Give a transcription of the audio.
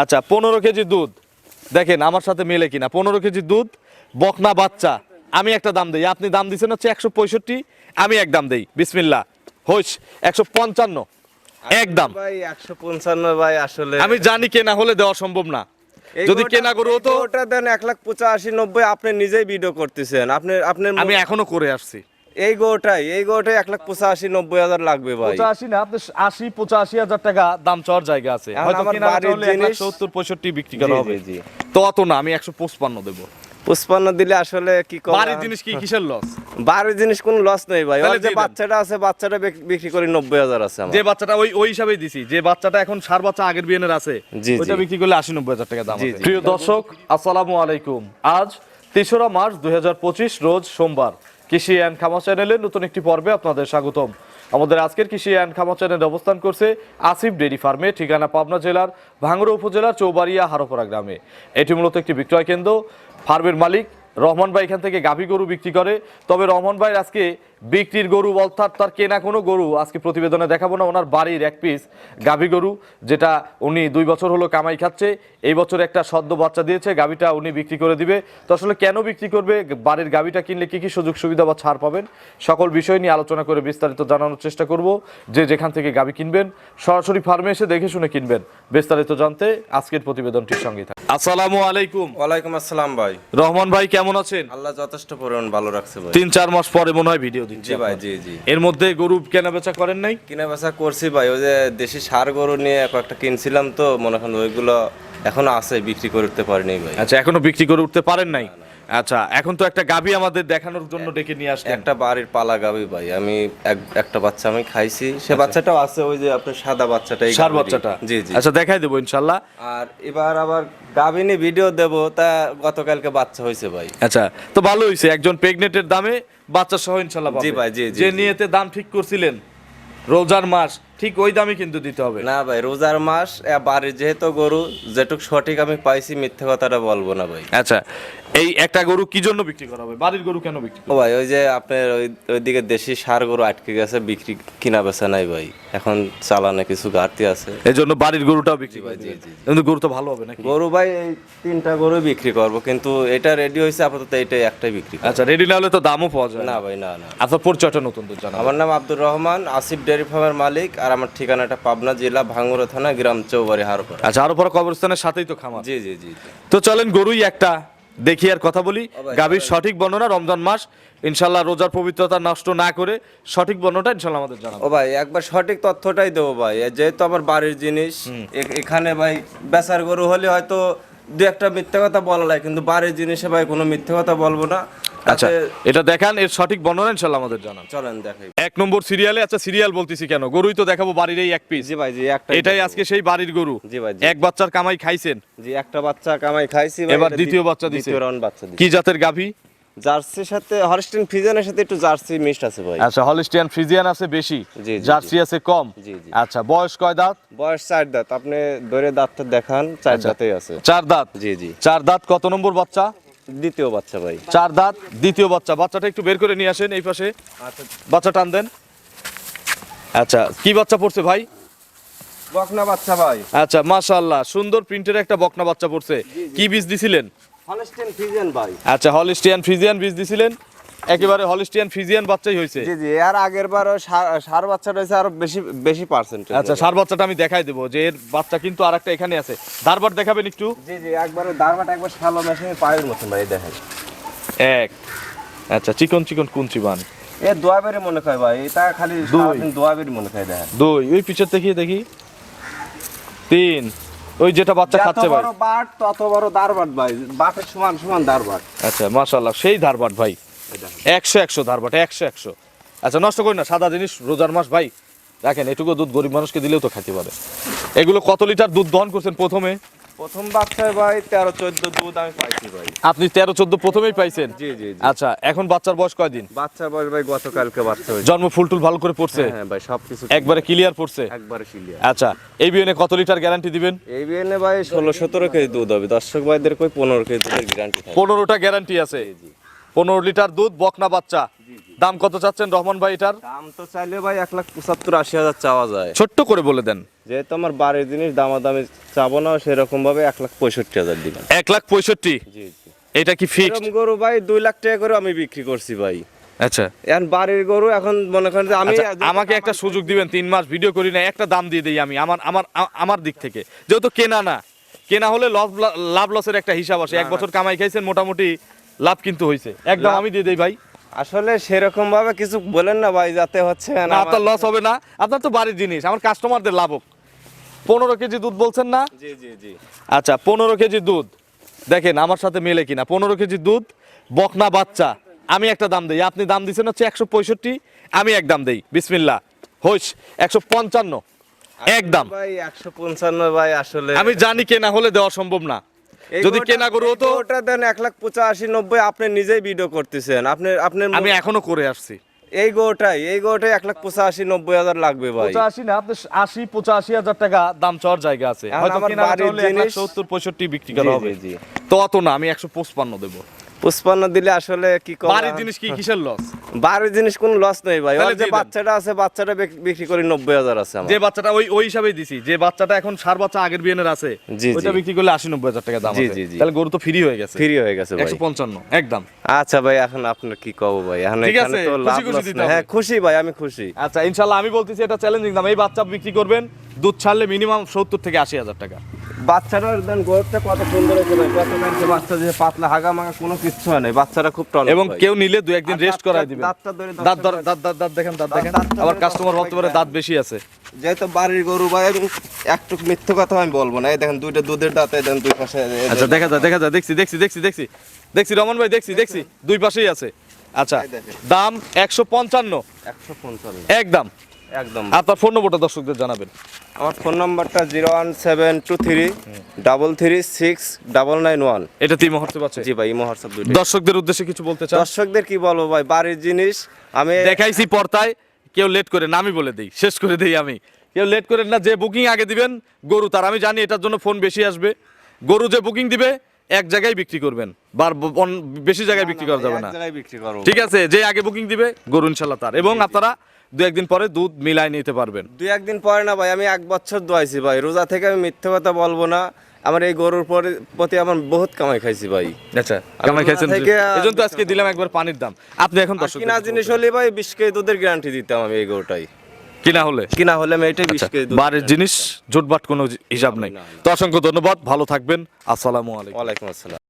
আচ্ছা পনেরো কেজি দুধ। দেখেন আমার সাথে মেলে কিনা। পনেরো কেজি দুধ বকনা বাচ্চা। আমি একটা দাম দেই। আপনি দাম দিচ্ছেন হচ্ছে একশো পঁয়ষট্টি আমি এক দাম দেই। বিসমিল্লা হোস একশো পঞ্চান্ন। একদম ভাই একশো পঞ্চান্ন ভাই আসলে আমি জানি কেনা হলে দেওয়া সম্ভব না। যদি কেনা গরু হতো গোটা দেন এক লাখ পঁচাশি নব্বই আপনি নিজেই ভিডিও করতেছেন। আপনি আপনার আমি এখনও করে আসছি। এই গোটাই এই গোটাই এক লাখ পঁচাশি নব্বই হাজার লাগবে ভাই। পঁচাশি না আপনি আশি পঁচাশি হাজার টাকা দাম চাওয়ার জায়গা আছে। হয়তো কেনা বাড়ির এক লাখ সত্তর পঁয়ষট্টি বিক্রি করা হবে। জি। তো অত না আমি একশো পঁচপান্ন দেবো। পুষ্পান্ন দিলে আসলে কি বাড়ির জিনিস কি কিসের লস বাড়ির জিনিস কোনো লস নেই ভাই। ওর যে বাচ্চাটা আছে বাচ্চাটা বিক্রি করি নব্বই হাজার আছে আমার। যে বাচ্চাটা ওই ওই হিসাবেই দিছি। যে বাচ্চাটা এখন সার বাচ্চা আগের বিয়েনের আছে ওইটা বিক্রি করলে আশি নব্বই হাজার টাকা দাম। প্রিয় দর্শক আসসালামু আলাইকুম। আজ তেসরা মার্চ দুই হাজার পঁচিশ রোজ সোমবার। কৃষি অ্যান্ড খামা চ্যানেলের নতুন একটি পর্বে আপনাদের স্বাগতম। আমাদের আজকের কৃষি অ্যান্ড খামা চ্যানেল অবস্থান করছে আসিফ ডেরি ফার্মে, ঠিকানা পাবনা জেলার ভাঙ্গুড়া উপজেলার চৌবাড়িয়া হারোপাড়া গ্রামে। এটি মূলত একটি বিক্রয় কেন্দ্র। ফার্মের মালিক রহমান ভাই এখান থেকে গাভী গরু বিক্রি করে। তবে রহমান ভাই, আজকে বিক্রির গরু অর্থাৎ তার কেনা কোনো গরু আজকে প্রতিবেদনে দেখাবো না। ওনার বাড়ির এক পিস গাভী গরু যেটা উনি দুই বছর হলো কামাই খাচ্ছে। এই বছর একটা সদ্য বাচ্চা দিয়েছে গাভীটা উনি বিক্রি করে দিবে। তো আসলে কেন বিক্রি করবে? বাড়ির গাভীটা কিনলে কি কি সুযোগ সুবিধা বা ছাড় পাবেন? সকল বিষয় নিয়ে আলোচনা করে বিস্তারিত জানানোর চেষ্টা করব। যে যেখান থেকে গাভী কিনবেন সরাসরি ফার্মে এসে দেখে শুনে কিনবেন। বিস্তারিত জানতে আজকের প্রতিবেদনটির সঙ্গে থাকে আসসালামু আলাইকুম। ওয়ালাইকুম আসসালাম ভাই। রহমান ভাই কেমন আছেন? আল্লাহ যথেষ্ট পরিমাণ ভালো রাখছে ভাই। তিন চার মাস পরে মনে হয় ভিডিও জি ভাই জি জি। এর মধ্যে গরু কেনা বেচা করেন নাই? কেনা বেচা করছি ভাই ওই যে দেশি সার গরু নিয়ে কয়েকটা কিনছিলাম তো মনে হয় ওইগুলো এখনও আছে বিক্রি করে উঠতে পারেনি ভাই। আচ্ছা এখনও বিক্রি করে উঠতে পারেন নাই? আচ্ছা এখন তো একটা গাবি আমাদের দেখানোর জন্য ডেকে নিয়ে আসলেন। একটা বাড়ির পালা গাবি ভাই আমি এক- একটা বাচ্চা আমি খাইছি। সে বাচ্চাটাও আছে ওই যে আপনার সাদা বাচ্চাটা সার বাচ্চাটা? জি জি। আচ্ছা দেখাই দেবো ইনশাল্লাহ। আর এবার আবার গাভিনী ভিডিও দেব তা গতকালকে বাচ্চা হয়েছে ভাই। আচ্ছা তো ভালো হয়েছে একজন প্রেগনেন্টের দামে বাচ্চা সহ ইনশাল্লাহ জি ভাই, জি, জি, যে। নিয়েতে দাম ঠিক করছিলেন রোজার মাস ঠিক ওই দামে কিন্তু দিতে হবে। না ভাই রোজার মাস বাড়ির যেহেতু গরু যেটুক সঠিক আমি পাইছি মিথ্যে কথাটা বলব না ভাই। আচ্ছা এই একটা গরু কি জন্য বিক্রি করা হবে বাড়ির গরু কেন বিক্রি ও ভাই ওই যে আপনার ওই ওইদিকে দেশি সার গরু আটকে গেছে বিক্রি কিনা বেচা নাই ভাই। এখন চালানে কিছু ঘাটতি আছে। এই জন্য বাড়ির গরুটাও বিক্রি করে কিন্তু গরু তো ভালো হবে নাকি? গরু ভাই এই তিনটা গরু বিক্রি করব কিন্তু এটা রেডি হয়েছে আপাতত এটাই একটাই বিক্রি আচ্ছা রেডি না হলে তো দামও পাওয়া যায় না না। ভাই না না। আচ্ছা পরিচয়টা নতুন তো জানা আমার নাম আব্দুর রহমান আসিফ ডেয়ারি ফার্মের মালিক আর আমার ঠিকানাটা পাবনা জেলা ভাঙ্গুরা থানা গ্রাম চৌবাড়ি হারপাড়া। আচ্ছা আরও পরে কবরস্থানের সাথেই তো খামার। জি জি জি। তো চলেন গরুই একটা। দেখি আর কথা বলি। গাভীর সঠিক বর্ণনা রমজান মাস। ইনশাল্লাহ রোজার পবিত্রতা নষ্ট না করে সঠিক বর্ণনাটা ইনশাল্লাহ আমাদের জানাব। ও ভাই একবার সঠিক তথ্যটাই দেবো ভাই। যেহেতু আমার বাড়ির জিনিস এখানে ভাই বেচার গরু হলে হয়তো দু একটা মিথ্যে কথা বলা লাগে কিন্তু বাড়ির জিনিসে ভাই কোনো মিথ্যে কথা বলব না। আচ্ছা এটা দেখান এর সঠিক বর্ণনা ইনশাল্লাহ আমাদের জানান। চলেন দেখাই। এক নম্বর সিরিয়ালে আচ্ছা সিরিয়াল বলতেছি কেন? গরুই তো দেখাবো বাড়ির এই এক পিস জি ভাই জি একটা এটাই আজকে সেই বাড়ির গরু। জি ভাই, জি। এক বাচ্চার কামাই খাইছেন। জি একটা বাচ্চা কামাই খাইছি ভাই, এবার দ্বিতীয় বাচ্চা দিছে। দ্বিতীয় রাউন্ড বাচ্চা দিছে। কি জাতের গাভী? জার্সির সাথে ফিজনের সাথে একটু জার্সি মিক্সড আছে ভাই। আচ্ছা হলিস্টিয়ান ফ্রিজিয়ান আছে বেশি জি, জি, জার্সি আছে কম। জি, জি। আচ্ছা বয়স কয় দাঁত? বয়স চার দাঁত। আপনি ধরে দাঁতটা দেখান চার আচ্ছা। দাঁতেই আছে। চার দাঁত? জি জি। চার দাঁত কত নম্বর বাচ্চা? দ্বিতীয় বাচ্চা ভাই। চার দাঁত দ্বিতীয় বাচ্চা। বাচ্চাটা একটু বের করে নিয়ে আসেন এই পাশে। আচ্ছা। বাচ্চা টান দেন। আচ্ছা কি বাচ্চা পড়ছে ভাই? বকনা বাচ্চা ভাই। আচ্ছা মাশাআল্লাহ সুন্দর প্রিন্টের একটা বকনা বাচ্চা পড়ছে। কি বীজ দিছিলেন? হলস্টিয়ান ফ্রিজিয়ান ভাই। আচ্ছা হলিস্টিয়ান ফ্রিজিয়ান বীজ দিছিলেন। একেবারে হলিস্টিয়ান ফিজিয়ান বাচ্চাই হয়েছে। জি জি আর আগের বারও সার- সার বাচ্চা রয়েছে আরও বেশি বেশি পার্সেন্ট আচ্ছা সার বাচ্চাটা আমি দেখাই দেবো যে এর বাচ্চা কিন্তু আরেকটা এখানে আছে। ধারবার দেখাবেন একটু। জি জি একবারে দারবাট একবার শালো মেশিনে পায়ের মতন ভাই দেখেন। এক। আচ্ছা চিকন চিকন কুঞ্চি বান। এ দোয়াবেরি মনে হয় ভাই এটা খালি দুই। সারাদিন দোয়াবেরি মনে হয় দেখেন। দুই ওই পিছের দেখিয়ে দেখি। তিন ওই যেটা বাচ্চা খাচ্ছে ভাই। বড় বাট তত বড় দারবাট ভাই বাটের সমান সমান দারবাট। আচ্ছা মাশাল্লাহ সেই ধারবাট ভাই। একশো একশো ধারবাট একশো একশো। আচ্ছা নষ্ট করি না সাদা জিনিস রোজার মাস ভাই। রাখেন এটুকু দুধ গরিব মানুষকে দিলেও তো খেতে পারে। এগুলো কত লিটার দুধ দহন করছেন প্রথমে? প্রথম বাচ্চায় ভাই তেরো চোদ্দ দুধ আমি পাইছি ভাই। আপনি তেরো চোদ্দ প্রথমেই পাইছেন? জি জি আচ্ছা এখন বাচ্চার বয়স কয়দিন? বাচ্চার বয়স ভাই গতকালকে বাচ্চা হয়েছে। জন্ম ফুলটুল ভালো করে পড়ছে? হ্যাঁ ভাই সবকিছু একবারে ক্লিয়ার পড়ছে? একবারে ক্লিয়ার আচ্ছা এই বিয়ে কত লিটার গ্যারান্টি দিবেন? এই বিয়েনে ভাই ষোলো সতেরো কেজি দুধ হবে দর্শক ভাইদের কই পনেরো কেজি দুধের গ্যারান্টি পনেরোটা গ্যারান্টি আছে। জি। পনেরো লিটার দুধ বকনা বাচ্চা। দাম কত চাচ্ছেন রহমান ভাই এটার? দাম তো চাইলে ভাই এক লাখ পঁচাত্তর আশি হাজার চাওয়া যায়। ছোট্ট করে বলে দেন। যেহেতু আমার বাড়ির জিনিস দামাদামি চাবো না সেরকম ভাবে এক লাখ পঁয়ষট্টি হাজার দিবেন। এক লাখ পঁয়ষট্টি? জি জি। এটা কি ফিক্সড গরু ভাই দুই লাখ টাকা করে আমি বিক্রি করছি ভাই। আচ্ছা। এখন বাড়ির গরু এখন মনে করেন আমি আচ্ছা, আমাকে একটা সুযোগ দিবেন তিন মাস ভিডিও করি না একটা দাম দিয়ে দিই আমি আমার আমার আমার দিক থেকে। যেহেতু কেনা না কেনা হলে লস লাভ লসের একটা হিসাব আসে। এক বছর কামাই খাইছেন মোটামুটি লাভ কিন্তু হয়েছে একদম আমি দিয়ে দেই ভাই। আসলে সেরকম ভাবে কিছু বলেন না ভাই যাতে হচ্ছে না আপনার লস হবে না। আপনার তো বাড়ির জিনিস আমার কাস্টমারদের লাভ হোক। পনেরো কেজি দুধ বলছেন না? জি জি জি। আচ্ছা পনেরো কেজি দুধ। দেখেন আমার সাথে মেলে কিনা। পনেরো কেজি দুধ বকনা বাচ্চা। আমি একটা দাম দিই। আপনি দাম দিচ্ছেন হচ্ছে একশো পঁয়ষট্টি আমি এক দাম দেই। বিসমিল্লা হইস একশো পঞ্চান্ন। একদম ভাই একশো পঞ্চান্ন ভাই আসলে আমি জানি কেনা হলে দেওয়া সম্ভব না। যদি কেনা গরু এই হতো গরুটা দেন এক লাখ পঁচাশি নব্বই আপনি নিজেই ভিডিও করতেছেন। আপনি আপনার আমি এখনও করে আসছি। এই গরুটাই এই গরুটাই এক লাখ পঁচাশি নব্বই হাজার লাগবে ভাই। পঁচাশি না আপনি আশি পঁচাশি হাজার টাকা দাম চাওয়ার জায়গা আছে। হয়তো কেনা জিনিস- সত্তর পঁয়ষট্টি বিক্রি করা হবে। তো অত না আমি একশো পঁচপান্ন দেবো। পুষ্পান্ন দিলে আসলে কি বাড়ির জিনিস কি কিসের লস বাড়ির জিনিস কোনো লস নেই ভাই। ওর যে বাচ্চাটা আছে বাচ্চাটা বিক্রি করি নব্বই হাজার আছে যে বাচ্চাটা ওই ওই হিসাবেই দিছি। যে বাচ্চাটা এখন সার বাচ্চা আগের বিয়ানের আছে ওইটা বিক্রি করলে আশি নব্বই হাজার টাকা দাম জি, জি। তাহলে গরু তো ফ্রি হয়ে গেছে। ফ্রি হয়ে গেছে একশো পঞ্চান্ন একদম। আচ্ছা ভাই এখন আপনার কি কব ভাই? এখন ঠিক আছে। হ্যাঁ খুশি ভাই আমি খুশি। আচ্ছা ইনশাল্লাহ আমি বলতেছি এটা চ্যালেঞ্জিং দাম। এই বাচ্চা বিক্রি করবেন দুধ ছাড়লে মিনিমাম সত্তর থেকে আশি হাজার টাকা। বাচ্চাটার দেন গোড়টা কত সুন্দর হয়েছে ভাই কত কালকে বাচ্চা যে পাতলা হাগা মাগা কোনো কিচ্ছু হয় বাচ্চাটা খুব টন এবং কেউ নিলে দু একদিন রেস্ট দাঁতটা ধরে দাঁত দাঁত দাঁত দাঁত দেখেন দাঁত দেখেন। আবার কাস্টমার পারে দাঁত বেশি আছে। যেহেতু বাড়ির গরু এবং একটু মিথ্যে কথা আমি বলব না। এই দেখেন দুইটা দুধের দাঁতে দুই পাশে আচ্ছা দেখা যায় দেখা যায় দেখছি দেখছি দেখছি দেখছি। দেখছি রমন ভাই দেখছি দেখছি দুই পাশেই আছে। আচ্ছা দাম একশো পঞ্চান্ন। একশো পঞ্চান্ন। একদম। একদম। আপনার ফোন নম্বরটা দর্শকদের জানাবেন। আমার ফোন নাম্বারটা zero one seven two three double three six double nine one. এটা তিন মুহূর্তে পাচ্ছে জি ভাই ইমো হোয়াটসঅ্যাপ দর্শকদের উদ্দেশ্যে কিছু বলতে চান? দর্শকদের কি বলব ভাই বাড়ির জিনিস আমি দেখাইছি পর্তায় কেউ লেট করে না আমি বলে দিই শেষ করে দিই আমি। কেউ লেট করেন না যে বুকিং আগে দিবেন গরু তার। আমি জানি এটার জন্য ফোন বেশি আসবে। গরু যে বুকিং দিবে এক জায়গায় বিক্রি করবেন। বার বেশি জায়গায় বিক্রি করা যাবে না। ঠিক আছে যে আগে বুকিং দিবে গরু ইনশাল্লাহ তার। এবং আপনারা দু একদিন পরে দুধ মিলাই নিতে পারবেন। দুই একদিন পরে না ভাই আমি এক বছর দোয়াইছি ভাই। রোজা থেকে আমি মিথ্যে কথা বলব না। আমার এই গরুর পরে প্রতি আমার বহুত কামাই খাইছি ভাই। আচ্ছা কেমন খাইছেন থেকে এই জন্য তো আজকে দিলাম একবার পানির দাম। আপনি এখন কিনা জিনিস হলে ভাই বিশ কেজি দুধের গ্যারান্টি দিতাম আমি এই গরুটাই। কিনা হলে? কিনা হলে আমি এটাই বিশ আচ্ছা, কেজি বারের জিনিস জোটবাট কোনো হিসাব নেই। তো অসংখ্য ধন্যবাদ ভালো থাকবেন। আসসালামু আলাইকুম। ওয়ালাইকুম আসসালাম।